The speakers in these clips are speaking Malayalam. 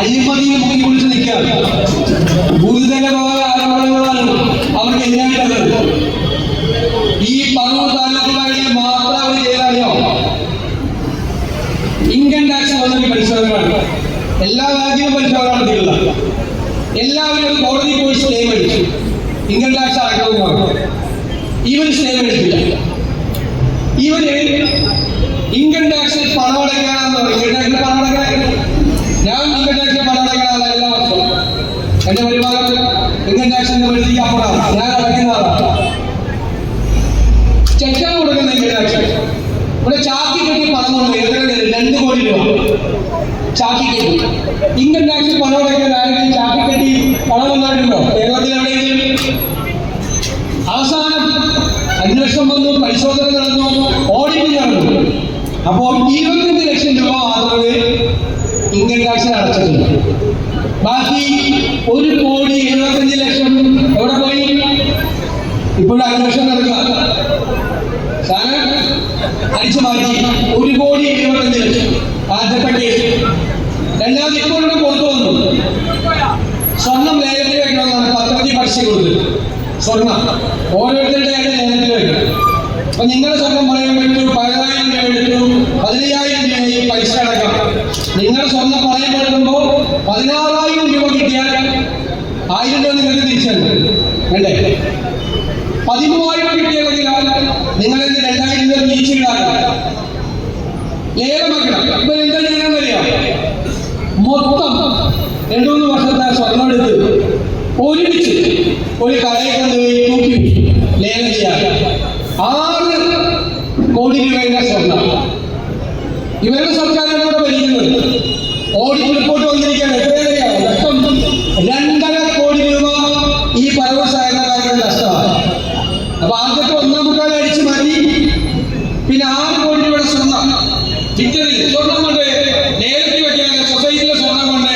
അഴിമതിയെ മുക്കി പിടിച്ച് നിൽക്കാം ഗുരുതരമായ ആരോപണങ്ങളാണ് അവർക്ക് എതിരായിട്ടുള്ളത്. ഈ പറവൂർ താലൂക്ക് കാര്യങ്ങൾ മാത്രം അവർ ചെയ്തറിയോ ഇൻകം ടാക്സ് വന്നൊരു പരിശോധനയാണ്. എല്ലാ രാജ്യവും പരിശോധന നടത്തിയിട്ടുള്ളത് എല്ലാവരും കോടതി പോയി സ്റ്റേ മേടിച്ചു ഇൻകം ടാക്സ് അടക്കണമെന്നാണ് ഇവർ സ്റ്റേ മേടിച്ചില്ല ഇവർ കോടി രൂപ ചാക്കി കെട്ടി ഇൻകം ടാക്സിൽ പണം അടയ്ക്കാൻ ആരെങ്കിലും ചാക്കി കെട്ടി പണം വന്നിട്ടുണ്ടോ കേരളത്തിൽ എവിടെയെങ്കിലും അവസാനം അന്വേഷണം വന്നു പരിശോധന നടന്നു ഓഡിറ്റ് നടന്നു. അപ്പോൾ ഇരുപത്തഞ്ച് ലക്ഷം രൂപ മാത്രമേ ഇൻകം ടാക്സിൽ അടച്ചിട്ടുള്ളൂ. ബാക്കി ഒരു കോടി എഴുപത്തഞ്ച് ലക്ഷം എവിടെ പോയി? ഇപ്പോഴും അന്വേഷണം നടക്കുക സാധനം അടിച്ചു മാറ്റി ഒരു കോടി എഴുപത്തഞ്ച് ലക്ഷം ആദ്യത്തെ കേസ് പുറത്തു വന്നു. സ്വർണം ലേലത്തിൽ വെക്കണമെന്നാണ് പത്രത്തിൽ പഠിച്ചു കൊടുത്തത്. സ്വർണം ഓരോരുത്തരുടെ ലേലത്തിൽ വെക്കണം അപ്പൊ നിങ്ങളുടെ സ്വർണം പറയാൻ പറ്റും പതിനായിരം രൂപ എടുത്തു പതിനയ്യായിരം രൂപയായി പൈസ അടക്കാം നിങ്ങളുടെ സ്വർണം പറയാൻ എടുക്കുമ്പോൾ പതിനാറായിരം രൂപ കിട്ടിയാൽ ആയിരം രൂപ നിങ്ങൾക്ക് തിരിച്ചല്ല. വേണ്ടേ പതിമൂവായിരം കിട്ടിയാണെങ്കിൽ നിങ്ങൾ രണ്ടായിരം രൂപ തിരിച്ചിടാൻ ലേലമാക്കണം ഇപ്പൊ മൊത്തം രണ്ടു മൂന്ന് വർഷത്തെ സ്വർണം എടുത്ത് ഒരുമിച്ച് ഒരു കടയിൽ കൊണ്ടുപോയി തൂക്കി ലേലം ചെയ്യാം ആറ് കോടി രൂപയുടെ സ്വർണം. ഇവരുടെ സർക്കാരാണ് ഇവിടെ ഭരിക്കുന്നത്. ഓഡിറ്റ് റിപ്പോർട്ട് വന്നിരിക്കുകയാണ് എത്രയാണ് നഷ്ടം. രണ്ടര കോടി രൂപ ഈ പരവ സഹകരണക്കാരുടെ നഷ്ടമാണ്. അപ്പൊ ആദ്യത്തെ ഒന്നാം മുക്കാൽ അടിച്ചു മതി പിന്നെ ആറ് കോടി രൂപയുടെ സ്വർണം. വിറ്റതിൽ സ്വർണം കൊണ്ട് നേരത്തെ വെക്കാൻ സൊസൈറ്റിയിലെ സ്വർണം കൊണ്ട്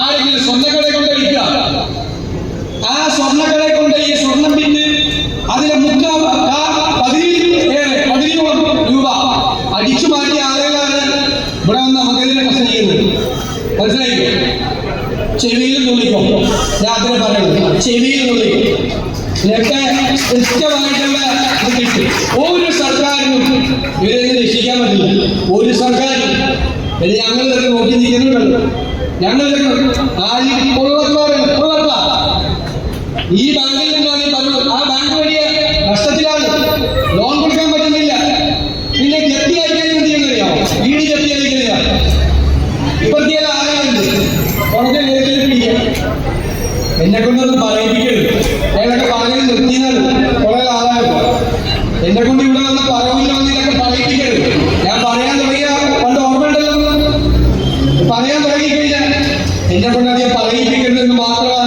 ആരെങ്കിലും സ്വർണക്കട കൊണ്ട് വിൽക്കുക ആ സ്വർണക്കട കൊണ്ട് ഈ സ്വർണം വിറ്റ് അതിലെ മുക്കാ പതിനേഴ് ഏറെ പതിനേഴ് രൂപ അടിച്ചു മാറ്റിയ ആളുകളാണ് ഇവിടെ വന്ന് നമുക്കെതിരെ പ്രശ്നം ചെയ്യുന്നത് മനസ്സിലായില്ലേ? ചെവിയിൽ തുള്ളിക്കും? ഞാൻ അതിനെ പറയുന്നത് ചെവിയിൽ തുള്ളിക്കും? ഇതൊക്കെ കൃത്യമായിട്ടുള്ള ഒരു സർക്കാരിനും ഇവരെ രക്ഷിക്കാൻ പറ്റില്ല. ഒരു സർക്കാരും. ഇത് ഞങ്ങൾ നോക്കി നിൽക്കുന്നുണ്ടല്ലോ. ഞങ്ങൾ ആരും? കൊള്ളക്കാരൻ. കൊള്ളക്ക ഈ എന്നെ കൊണ്ട് ഇവിടെ വന്ന് പറയൂല എന്നൊക്കെ പറയിപ്പിക്കരുത്. ഞാൻ പറയാൻ തുടങ്ങിയ പണ്ട് ഓർമ്മയുണ്ടല്ലോ? പറയാൻ തുടങ്ങിക്കഴിഞ്ഞാൽ എന്നെ കൊണ്ട് അധികം പറയിപ്പിക്കരുതെന്ന് മാത്രമാണ്